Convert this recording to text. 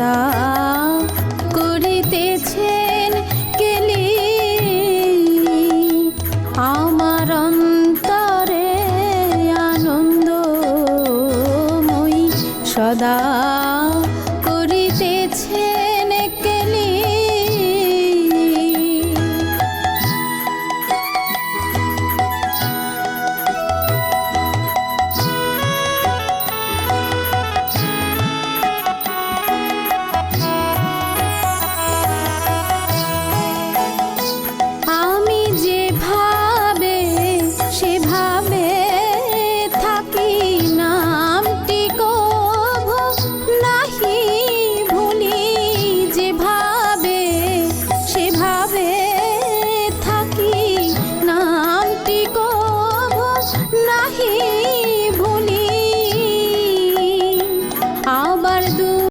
দাদা করিতেছেন কেলি? আমার অন্তরে আনন্দময়ী সদা নাহি